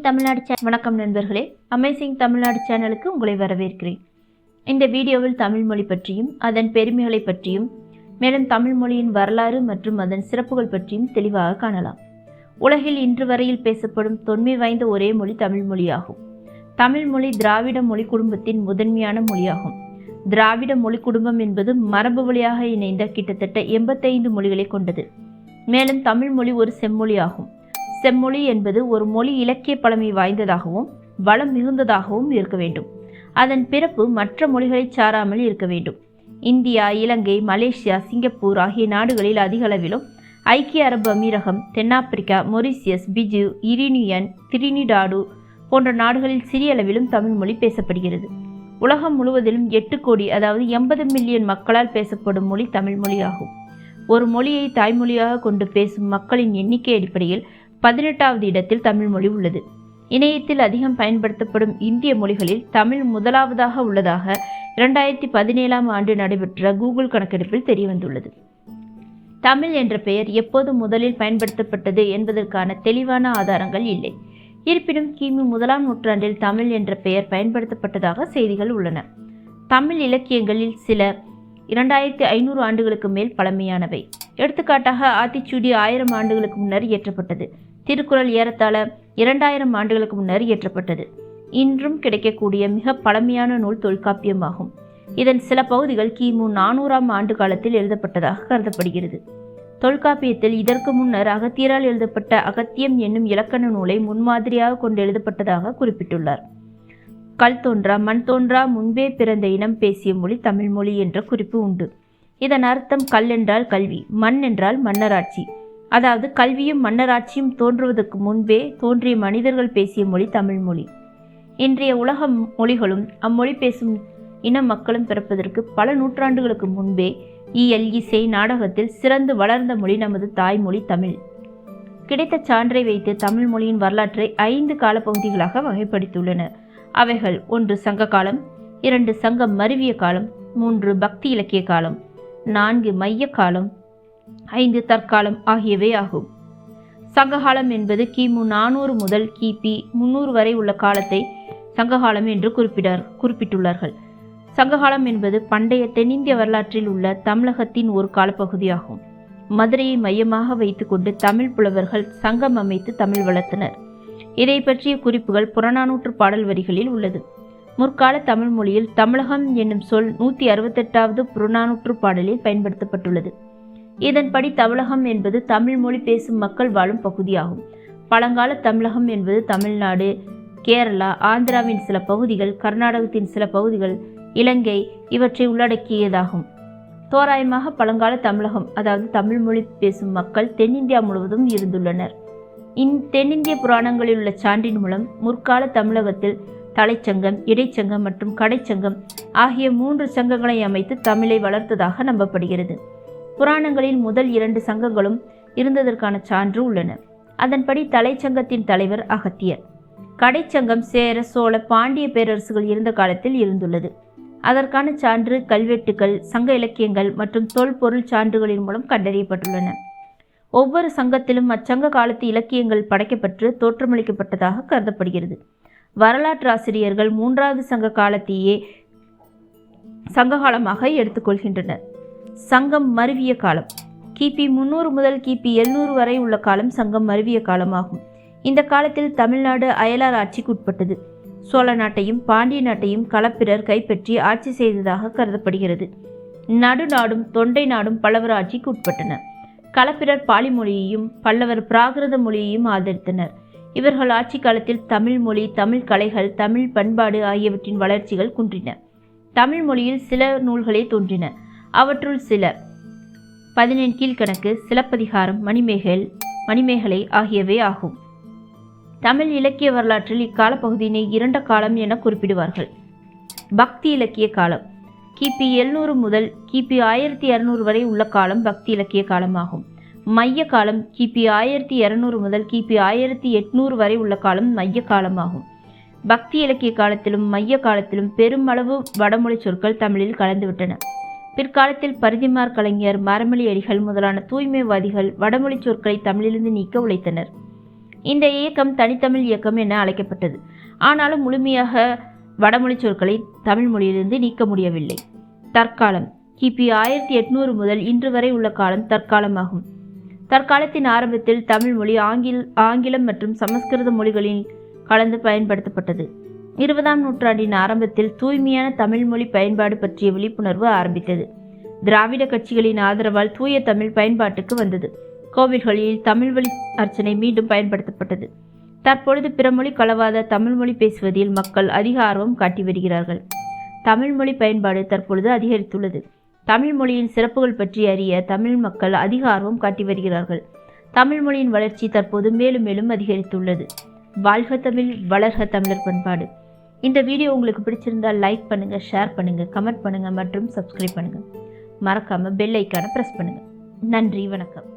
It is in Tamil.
அமேசிங் தமிழ்நாடு சே வணக்கம் நண்பர்களே. அமேசிங் தமிழ்நாடு சேனலுக்கு உங்களை வரவேற்கிறேன். இந்த வீடியோவில் தமிழ் மொழி பற்றியும் அதன் பெருமைகளை பற்றியும் மேலும் தமிழ் மொழியின் வரலாறு மற்றும் அதன் சிறப்புகள் பற்றியும் தெளிவாக காணலாம். உலகில் இன்று வரையில் பேசப்படும் தொன்மை வாய்ந்த ஒரே மொழி தமிழ் மொழியாகும். தமிழ் மொழி திராவிட மொழி குடும்பத்தின் முதன்மையான மொழியாகும். திராவிட மொழி குடும்பம் என்பது மரபு வழியாக இணைந்த கிட்டத்தட்ட எண்பத்தைந்து மொழிகளை கொண்டது. மேலும் தமிழ் மொழி ஒரு செம்மொழியாகும். செம்மொழி என்பது ஒரு மொழி இலக்கிய பழமை வாய்ந்ததாகவும் வளம் மிகுந்ததாகவும் இருக்க வேண்டும். அதன் பிறப்பு மற்ற மொழிகளை சாராமல் இருக்க வேண்டும். இந்தியா இலங்கை மலேசியா சிங்கப்பூர் ஆகிய நாடுகளில் அதிக அளவிலும் ஐக்கிய அரபு அமீரகம் தென்னாப்பிரிக்கா மொரிசியஸ் பிஜு இரினியன் திரினிடாடு போன்ற நாடுகளில் சிறிய அளவிலும் தமிழ் மொழி பேசப்படுகிறது. உலகம் முழுவதிலும் எட்டு கோடி அதாவது எண்பது மில்லியன் மக்களால் பேசப்படும் மொழி தமிழ் மொழியாகும். ஒரு மொழியை தாய்மொழியாக கொண்டு பேசும் மக்களின் எண்ணிக்கை அடிப்படையில் பதினெட்டாவது இடத்தில் தமிழ் மொழி உள்ளது. இணையத்தில் அதிகம் பயன்படுத்தப்படும் இந்திய மொழிகளில் தமிழ் முதலாவதாக உள்ளதாக இரண்டாயிரத்தி பதினேழாம் ஆண்டு நடைபெற்ற கூகுள் கணக்கெடுப்பில் தெரியவந்துள்ளது. தமிழ் என்ற பெயர் எப்போது முதலில் பயன்படுத்தப்பட்டது என்பதற்கான தெளிவான ஆதாரங்கள் இல்லை. இருப்பினும் கிமு முதலாம் நூற்றாண்டில் தமிழ் என்ற பெயர் பயன்படுத்தப்பட்டதாக செய்திகள் உள்ளன. தமிழ் இலக்கியங்களில் சில இரண்டாயிரத்தி ஐநூறு ஆண்டுகளுக்கு மேல் பழமையானவை. எடுத்துக்காட்டாக ஆத்திச்சூடி ஆயிரம் ஆண்டுகளுக்கு முன்னர் இயற்றப்பட்டது. திருக்குறள் ஏறத்தாழ இரண்டாயிரம் ஆண்டுகளுக்கு முன்னர் இயற்றப்பட்டது. இன்றும் கிடைக்கக்கூடிய மிக பழமையான நூல் தொல்காப்பியமாகும். இதன் சில பகுதிகள் கிமு நானூறாம் ஆண்டு காலத்தில் எழுதப்பட்டதாக கருதப்படுகிறது. தொல்காப்பியத்தில் இதற்கு முன்னர் அகத்தியரால் எழுதப்பட்ட அகத்தியம் என்னும் இலக்கண நூலை முன்மாதிரியாக கொண்டு எழுதப்பட்டதாக குறிப்பிட்டுள்ளார். கல் தோன்றா மண் தோன்றா முன்பே பிறந்த இனம் பேசிய மொழி தமிழ் மொழி என்ற குறிப்பு உண்டு. இதன் அர்த்தம் கல் என்றால் கல்வி மண் என்றால் மன்னராட்சி. அதாவது கல்வியும் மன்னராட்சியும் தோன்றுவதற்கு முன்பே தோன்றிய மனிதர்கள் பேசிய மொழி தமிழ் மொழி. இன்றைய உலக மொழிகளும் அம்மொழி பேசும் இன மக்களும் பிறப்பதற்கு பல நூற்றாண்டுகளுக்கு முன்பே இயல் இசை நாடகத்தில் சிறந்து வளர்ந்த மொழி நமது தாய்மொழி தமிழ். கிடைத்த சான்றை வைத்து தமிழ் மொழியின் வரலாற்றை ஐந்து காலப்பகுதிகளாக வகைப்படுத்தியுள்ளனர் அவைகள் ஒன்று சங்க காலம் இரண்டு சங்கம் மருவிய காலம் மூன்று பக்தி இலக்கிய காலம் நான்கு மைய காலம் ஐந்து தற்காலம் ஆகியவை ஆகும். சங்ககாலம் என்பது கிமு நானூறு முதல் கிபி முன்னூறு வரை உள்ள காலத்தை சங்ககாலம் என்று குறிப்பிடார் குறிப்பிட்டுள்ளார்கள். சங்ககாலம் என்பது பண்டைய தென்னிந்திய வரலாற்றில் உள்ள தமிழகத்தின் ஒரு காலப்பகுதியாகும். மதுரையை மையமாக வைத்துக்கொண்டு தமிழ் புலவர்கள் சங்கம் அமைத்து தமிழ் வளர்த்தனர். இதை பற்றிய குறிப்புகள் புறநானூற்று பாடல் வரிகளில் உள்ளது. முற்கால தமிழ் மொழியில் தமிழகம் என்னும் சொல் நூற்றி அறுபத்தெட்டாவது புறநானூற்று பாடலில் பயன்படுத்தப்பட்டுள்ளது. இதன்படி தமிழகம் என்பது தமிழ் மொழி பேசும் மக்கள் வாழும் பகுதியாகும். பழங்கால தமிழகம் என்பது தமிழ்நாடு கேரளா ஆந்திராவின் சில பகுதிகள் கர்நாடகத்தின் சில பகுதிகள் இலங்கை இவற்றை உள்ளடக்கியதாகும். தோராயமாக பழங்கால தமிழகம் அதாவது தமிழ் மொழி பேசும் மக்கள் தென்னிந்தியா முழுவதும் இருந்துள்ளனர். இந் தென்னிந்திய புராணங்களில் உள்ள சான்றின் மூலம் முற்கால தமிழகத்தில் தலைச்சங்கம் இடைச்சங்கம் மற்றும் கடைச்சங்கம் ஆகிய மூன்று சங்கங்களை அமைத்து தமிழை வளர்த்ததாக நம்பப்படுகிறது. புராணங்களில் முதல் இரண்டு சங்கங்களும் இருந்ததற்கான சான்று உள்ளன. அதன்படி தலைச்சங்கத்தின் தலைவர் அகத்தியர். கடைச்சங்கம் சேர சோழ பாண்டிய பேரரசுகள் இருந்த காலத்தில் இருந்துள்ளது. அதற்கான சான்று கல்வெட்டுகள் சங்க இலக்கியங்கள் மற்றும் தொல்பொருள் சான்றுகளின் மூலம் கண்டறியப்பட்டுள்ளன. ஒவ்வொரு சங்கத்திலும் அச்சங்க காலத்து இலக்கியங்கள் படைக்கப்பட்டு தோற்றமளிக்கப்பட்டதாக கருதப்படுகிறது. வரலாற்று ஆசிரியர்கள் மூன்றாவது சங்க காலத்தையே சங்ககாலமாக எடுத்துக்கொள்கின்றனர். சங்கம் மருவிய காலம். கிபி முன்னூறு முதல் கிபி எழுநூறு வரை உள்ள காலம் சங்கம் மருவிய காலமாகும். இந்த காலத்தில் தமிழ்நாடு அயலார் ஆட்சிக்கு உட்பட்டது. சோழ நாட்டையும் பாண்டிய நாட்டையும் களப்பிரர் கைப்பற்றி ஆட்சி செய்ததாக கருதப்படுகிறது. நடுநாடும் தொண்டை நாடும் பல்லவர் ஆட்சிக்கு உட்பட்டன. களப்பிரர் பாலி மொழியையும் பல்லவர் பிராகிருத மொழியையும் ஆதரித்தனர். இவர்கள் ஆட்சி காலத்தில் தமிழ் மொழி தமிழ் கலைகள் தமிழ் பண்பாடு ஆகியவற்றின் வளர்ச்சிகள் குன்றின. தமிழ் மொழியில் சில நூல்களே தோன்றின. அவற்றுள் சில. பதினெண் கீழ்கணக்கு சிலப்பதிகாரம் மணிமேகல் மணிமேகலை ஆகியவை ஆகும். தமிழ் இலக்கிய வரலாற்றில் இக்கால பகுதியினை இரண்ட காலம் என குறிப்பிடுவார்கள். பக்தி இலக்கிய காலம். கிபி எழுநூறு முதல் கிபி ஆயிரத்தி இரநூறு வரை உள்ள காலம் பக்தி இலக்கிய காலமாகும். மைய காலம் கிபி ஆயிரத்தி இரநூறு முதல் கிபி ஆயிரத்தி எட்நூறு வரை உள்ள காலம் மைய காலமாகும். பக்தி இலக்கிய காலத்திலும் மைய காலத்திலும் பெருமளவு வடமொழி சொற்கள் தமிழில் கலந்துவிட்டன பிற்காலத்தில் பரிதிமார் கலைஞர் மரமொழி அடிகள் முதலான தூய்மைவாதிகள் வடமொழி சொற்களை தமிழிலிருந்து நீக்க உழைத்தனர். இந்த இயக்கம் தனித்தமிழ் இயக்கம் என அழைக்கப்பட்டது. ஆனாலும் முழுமையாக வடமொழி சொற்களை தமிழ் மொழியிலிருந்து நீக்க முடியவில்லை. தற்காலம் கிபி ஆயிரத்தி எட்நூறு முதல் இன்று வரை உள்ள காலம் தற்காலமாகும். தற்காலத்தின் ஆரம்பத்தில் தமிழ் மொழி ஆங்கில் ஆங்கிலம் மற்றும் சமஸ்கிருத மொழிகளில் கலந்து பயன்படுத்தப்பட்டது. இருபதாம் நூற்றாண்டின் ஆரம்பத்தில் தூய்மையான தமிழ் மொழி பயன்பாடு பற்றிய விழிப்புணர்வு ஆரம்பித்தது. திராவிட கட்சிகளின் ஆதரவால் தூய தமிழ் பயன்பாட்டுக்கு வந்தது. கோவில்களில் தமிழ் வழி அர்ச்சனை மீண்டும் பயன்படுத்தப்பட்டது. தற்பொழுது பிறமொழி கலவாத தமிழ் மொழி பேசுவதில் மக்கள் அதிக ஆர்வம் காட்டி வருகிறார்கள். தமிழ் மொழி பயன்பாடு தற்பொழுது அதிகரித்துள்ளது. தமிழ் மொழியின் சிறப்புகள் பற்றி அறிய தமிழ் மக்கள் அதிக ஆர்வம் காட்டி வருகிறார்கள். தமிழ் மொழியின் வளர்ச்சி தற்போது மேலும் மேலும் அதிகரித்துள்ளது. வாழ்க தமிழ் வளர்க தமிழர் பண்பாடு. இந்த வீடியோ உங்களுக்கு பிடிச்சிருந்தால் லைக் பண்ணுங்க ஷேர் பண்ணுங்க கமெண்ட் பண்ணுங்க மற்றும் சப்ஸ்கிரைப் பண்ணுங்க. மறக்காம பெல் ஐக்கானை பிரஸ் பண்ணுங்க. நன்றி வணக்கம்.